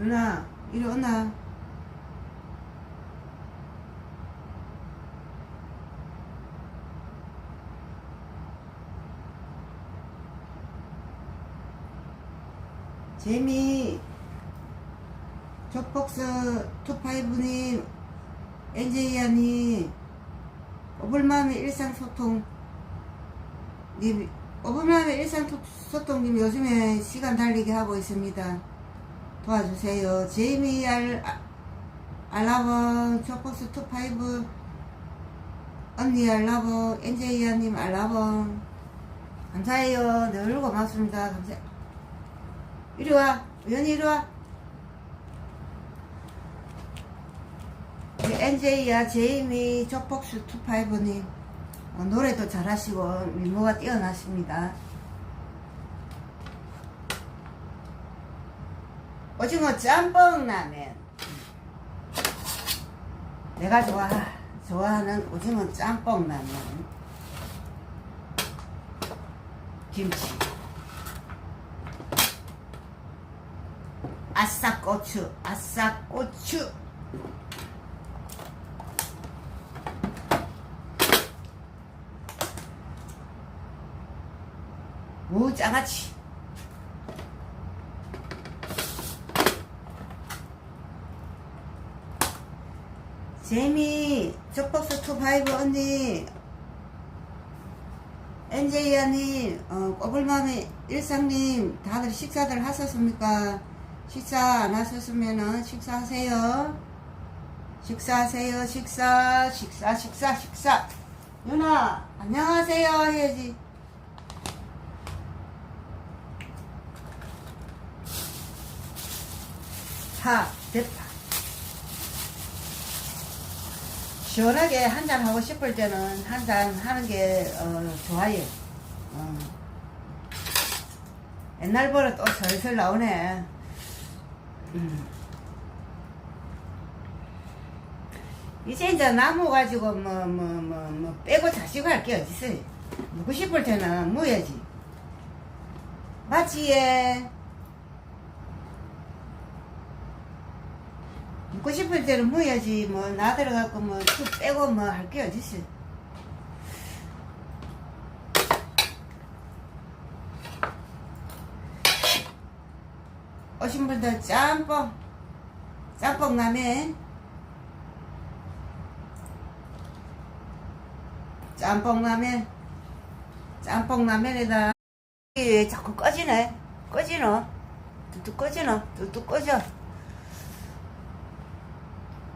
누나 오나? 재미 족복스 투파이브님 엔제이아님 오블맘의 일상소통. 님 오블맘의 일상소통님 요즘에 시간 달리기 하고 있습니다 도와주세요. 제이미 알, 아- 알라버 족복스 투파이브 언니 알라버 엔제이아님 알라버 감사해요. 늘 고맙습니다. 감사 이리 와. 우연히 이리 와. 우리 NJ야 제이미 족복수 투파이브님. 어, 노래도 잘하시고 미모가 뛰어나십니다 오징어 짬뽕 라면. 내가 좋아 좋아하는 오징어 짬뽕 라면. 김치. 아싸 고추 아싸 고추. 무장아찌 재미 족복수 투파이브 언니 엔제이아님 어, 꼬불맘의 일상님 다들 식사들 하셨습니까? 식사 안 하셨으면은 식사하세요. 식사하세요 식사 식사 식사 식사. 누나 안녕하세요 해야지. 파 대파 시원하게 한 잔 하고 싶을 때는 한 잔 하는 게 어, 좋아요. 어. 옛날 버릇 또 슬슬 나오네. 음. 이제 이제 나무 가지고 뭐 뭐 뭐뭐 빼고 자시고 할 게 어딨어요. 먹고 싶을 때는 무야지. 맞지 얘? 먹고 싶을 때는 뭐야지. 뭐 나들어 갖고 뭐툭 빼고 뭐 할 게 어딨어? 오신 분들 짬뽕 짬뽕 라면. 짬뽕 라면. 짬뽕 라면에다 왜 자꾸 꺼지네. 꺼지노? 뚝뚝 꺼지노? 뚝뚝 꺼져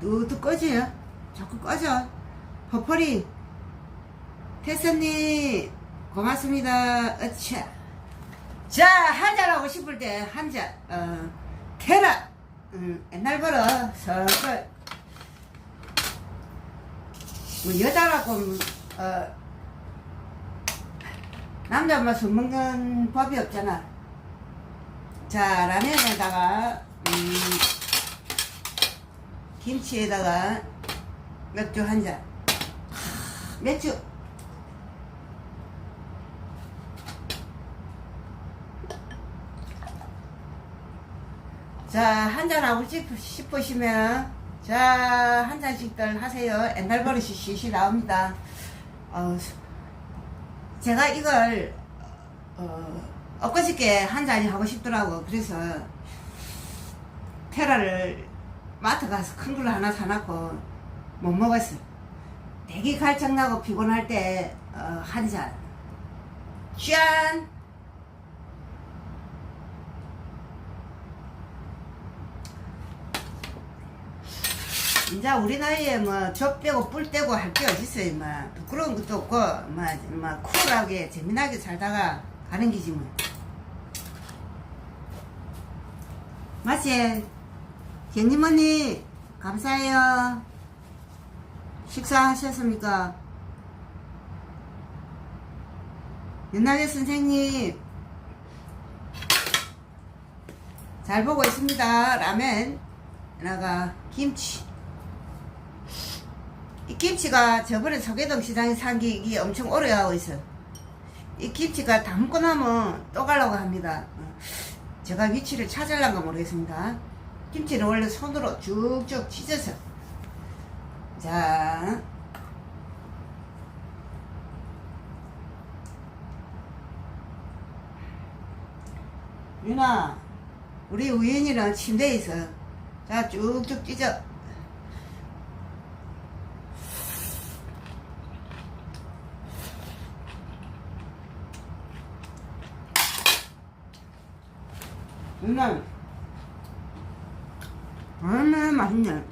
뚝뚝 꺼져요. 자꾸 꺼져. 버퍼리. 테스님, 고맙습니다. 어차. 자, 한잔 하고 싶을 때, 한 잔. 어, 테라. 음, 옛날 버릇, 설설. 뭐, 여자라고, 어, 남자만 술 먹는 법이 없잖아. 자, 라면에다가, 음, 김치에다가 맥주 한 잔. 맥주. 자, 한 잔 하고 싶- 싶으시면, 자, 한 잔씩들 하세요. 옛날 버릇이 시시 나옵니다. 어, 제가 이걸, 어, 엊그저께 한 잔이 하고 싶더라고. 그래서, 테라를 마트 가서 큰 걸로 하나 사놓고 못 먹었어. 되게 갈증나고 피곤할 때, 어, 한 잔. 짠! 이제 우리 나이에 뭐, 젖 빼고 뿔 떼고 할 게 어딨어요, 뭐. 부끄러운 것도 없고, 뭐, 뭐, 쿨하게, 재미나게 살다가 가는 기지, 뭐. 맞지? 개님 언니, 감사해요. 식사하셨습니까? 윤나래 선생님, 잘 보고 있습니다. 라면, 나가 김치. 이 김치가 저번에 소개동 시장에 산게 이게 엄청 오래 하고 있어. 이 김치가 담고 나면 또 가려고 합니다. 어, 제가 위치를 찾으려가 모르겠습니다. 김치는 원래 손으로 쭉쭉 찢어서. 자. 유나, 우리 우연이랑 침대에 있어. 자, 쭉쭉 찢어. 누나 얼마나 맛있냐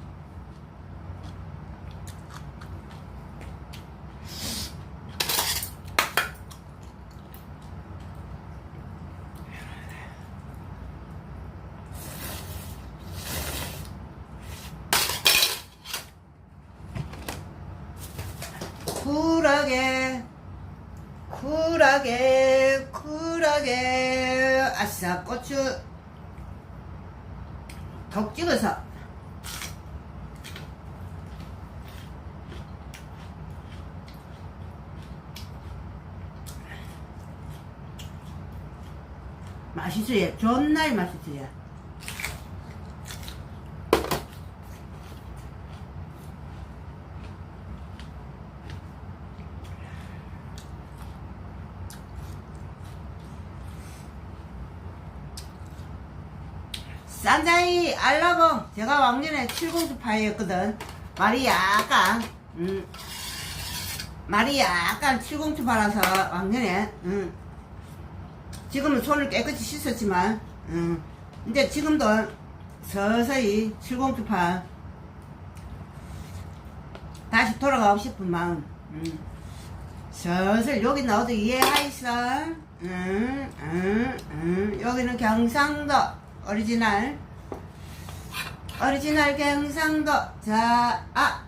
쿨하게 쿨하게 쿨하게. 아싸 고추 덕 찍어서. 맛있어요. 존나 맛있어요 싼자이 알라봉 제가 왕년에 7공주파였거든. 말이 약간 음 말이 약간 7공주파라서 왕년에 음. 지금은 손을 깨끗이 씻었지만 음. 근데 지금도 서서히 7공주파 다시 돌아가고 싶은 마음 음. 슬슬 여기 너도 이해하있어 음, 음, 음. 여기는 경상도 오리지널. 오리지널 경상도 자, 아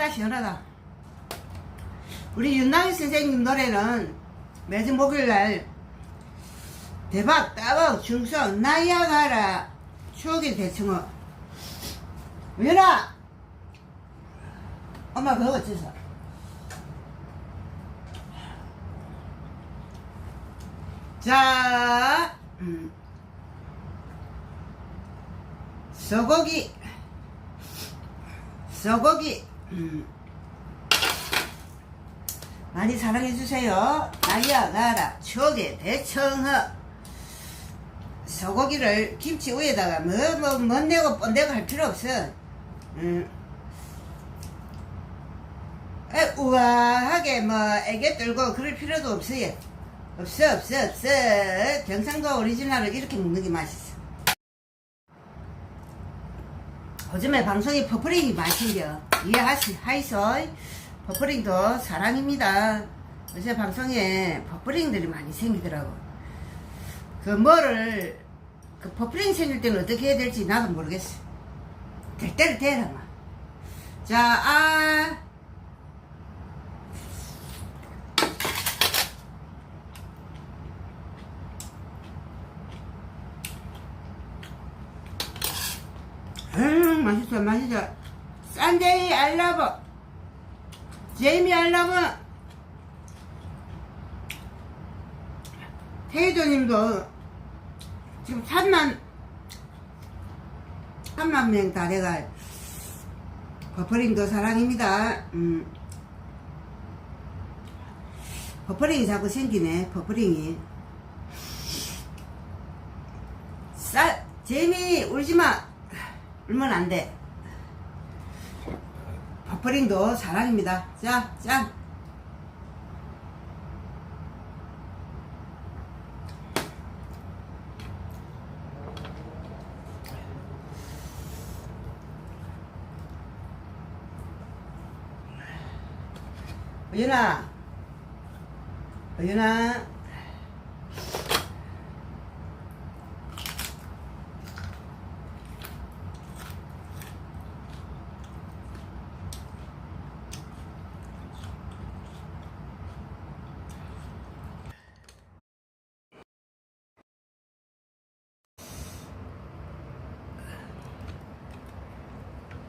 아따 시원하다 우리 윤나희 선생님 노래는 매주 목요일날 대박 따박 중성 나이아가라 추억의 대청어. 윤아 엄마 그거 어째서? 자 음. 소고기. 소고기 음. 많이 사랑해주세요. 나라 추억의 대청어 소고기를 김치 위에다가 뭐뭐 멋내고 뻔내고 할 필요 없어. 음. 에, 우아하게 뭐 애게 떨고 그럴 필요도 없어요. 없어 없어 없어. 경상도 오리지널을 이렇게 먹는 게 맛있어 요즘에 방송이 퍼플링이 많이 생겨. 이해하시, 하이소. 퍼플링도 사랑입니다. 요새 방송에 퍼플링들이 많이 생기더라고. 그 뭐를, 그 퍼플링 생길 때는 어떻게 해야 될지 나도 모르겠어. 될 때를 대라, 막. 자, 아. 음, 맛있어, 맛있어. 싼데이 알라보. 제이미 알라보. 테이도님도 지금 3만, 3만 명다 돼가. 버퍼링도 사랑입니다. 음. 버퍼링이 자꾸 생기네, 버퍼링이. 쌀, 제이미, 울지 마. 울면 안 돼. 버퍼링도 사랑입니다. 자, 짠. 어윤아, 어윤아,